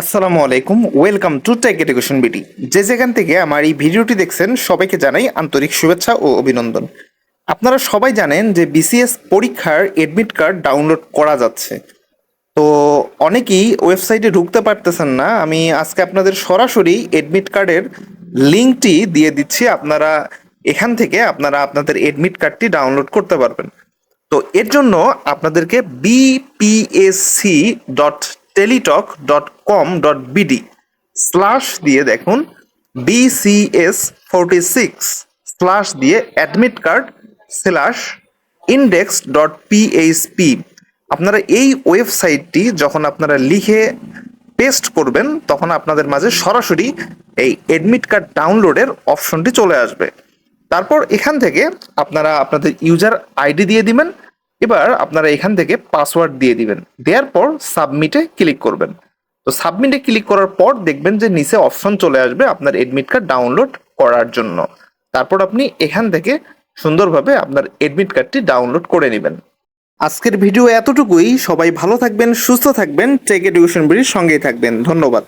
আসসালামু আলাইকুম, welcome to tech education BD যে যেখান থেকে আমার এই ভিডিওটি দেখছেন, সবাইকে জানাই আন্তরিক শুভেচ্ছা ও অভিনন্দন। আপনারা সবাই জানেন যে বিসিএস পরীক্ষার এডমিট কার্ড ডাউনলোড করা যাচ্ছে। তো অনেকেই ওয়েবসাইটে ঢুকতে পারতেছেন না, আমি আজকে আপনাদের সরাসরি এডমিট কার্ডের লিঙ্কটি দিয়ে দিচ্ছি। আপনারা এখান থেকে আপনারা আপনাদের এডমিট কার্ডটি ডাউনলোড করতে পারবেন। তো এর জন্য আপনাদেরকে BPSC dot Teletalk dot com dot BD slash দিয়ে দেখুন বিসিএস ফোরটি সিক্স স্ল্যাশ দিয়ে admit card slash index dot PHP আপনারা এই ওয়েবসাইটটি যখন আপনারা লিখে পেস্ট করবেন, তখন আপনাদের মাঝে সরাসরি এই অ্যাডমিট কার্ড ডাউনলোডের অপশনটি চলে আসবে। তারপর এখান থেকে আপনারা আপনাদের ইউজার আইডি দিয়ে দিবেন এবার আপনারা এখান থেকে পাসওয়ার্ড দিয়ে দিবেন। দেওয়ার পর সাবমিটে ক্লিক করবেন। তো সাবমিটে ক্লিক করার পর দেখবেন যে নিচে অপশন চলে আসবে আপনার এডমিট কার্ড ডাউনলোড করার জন্য। তারপর আপনি এখান থেকে সুন্দরভাবে আপনার এডমিট কার্ডটি ডাউনলোড করে নেবেন। আজকের ভিডিও এতটুকুই। সবাই ভালো থাকবেন, সুস্থ থাকবেন। টেক এডুকেশন বিডির সঙ্গেই থাকবেন। ধন্যবাদ।